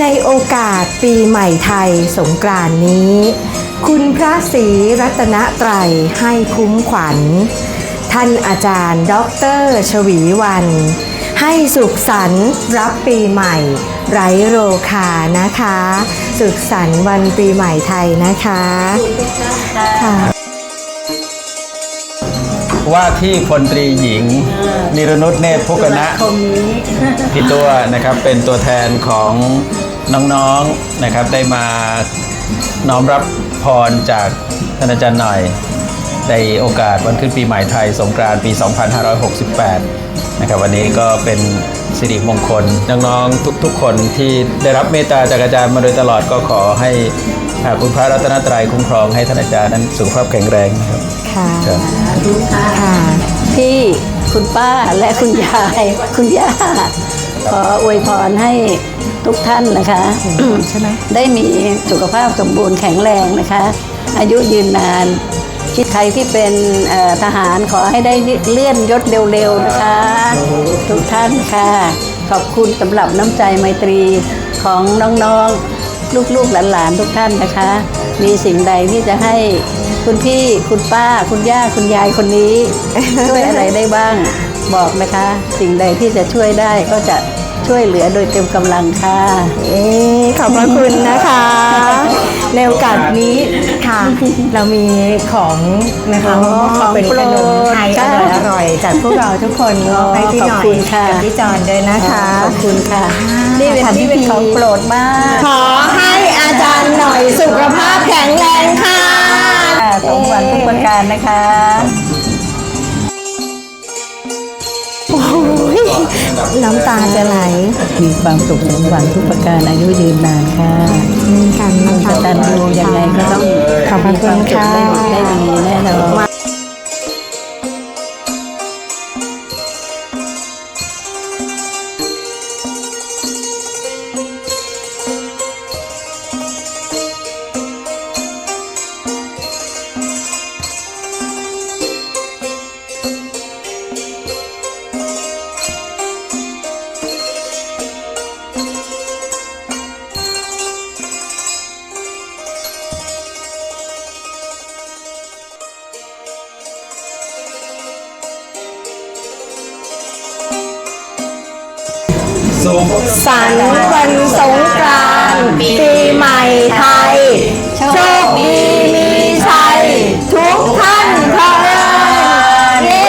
ในโอกาสปีใหม่ไทยสงกรานต์นี้ คุณพระศรีรัตนตรัยให้คุ้มขวัญ ท่านอาจารย์ด็อกเตอร์ชวีวัน ให้สุขสันต์รับปีใหม่ ไร้โรคานะคะ สุขสันต์วันปีใหม่ไทยนะคะค่ะว่าที่พลตรีหญิงนิรนุชเนตรพุกนะคมนี้พี่ตัวนะครับเป็นตัวแทนของ น้องๆนะครับได้มาน้อมรับพรจากท่านอาจารย์หน่อย ในโอกาสวันขึ้นปีใหม่ไทยสงกรานต์ปี 2568 นะครับวันนี้ก็เป็นสิริมงคล น้องๆทุกๆ คนที่ได้รับเมตตาจากอาจารย์มาโดยตลอดก็ขอให้คุณพระรัตนตรัยคุ้มครองให้ท่านอาจารย์นั้นสุขภาพแข็งแรงนะครับค่ะค่ะพี่คุณป้าและคุณยายคุณย่า ขออวยพรให้ทุกท่านนะคะใช่ไหมได้มีสุขภาพสมบูรณ์แข็งแรงนะคะ อายุยืนนานที่ใครที่เป็นเอ่อทหารขอให้ได้เลื่อนยศเร็วๆนะคะ ทุกท่านค่ะ ขอบคุณสำหรับน้ำใจไมตรีของน้องๆ ลูกๆหลานๆทุกท่านนะคะ มีสิ่งใดที่จะให้คุณพี่คุณป้าคุณย่าคุณยายคนนี้ ช่วยอะไรได้บ้าง บอกนะคะ สิ่งใดที่จะช่วยได้ก็จะช่วยเหลือโดยเต็มกำลังค่ะ เอ๊ะขอบพระคุณนะคะ ในโอกาสนี้ค่ะ เรามีของนะคะอ๋อมอบเป็นขนมไทยอค่ะร่อยอร่อยๆจากพวกเราทุกคนมอบให้พี่หน่อขอบคุยณค่ะ กับพี่จอนด้วยนะคะ ขอบคุณค่ะ นี่เป็นค่ะนี่เป็นพี่ของโปรดมาก ขอให้อาจารย์หน่อยสุขภาพแข็งแรงค่ะค่ะสมหวังทุกประการนะคะ น้ำตาจะไหลมีความสุขสมหวังทุกประการอายุยืนนานค่ะเหมือนกันนะคะกตันยูยังไงก็ต้องขอบพระคุณมีวามสุขค่ะได้ได้ดีแน่ สันวันสงกรานต์ปีใหม่ไทย โชคดีมีชัย ทุกท่านเถิดเย้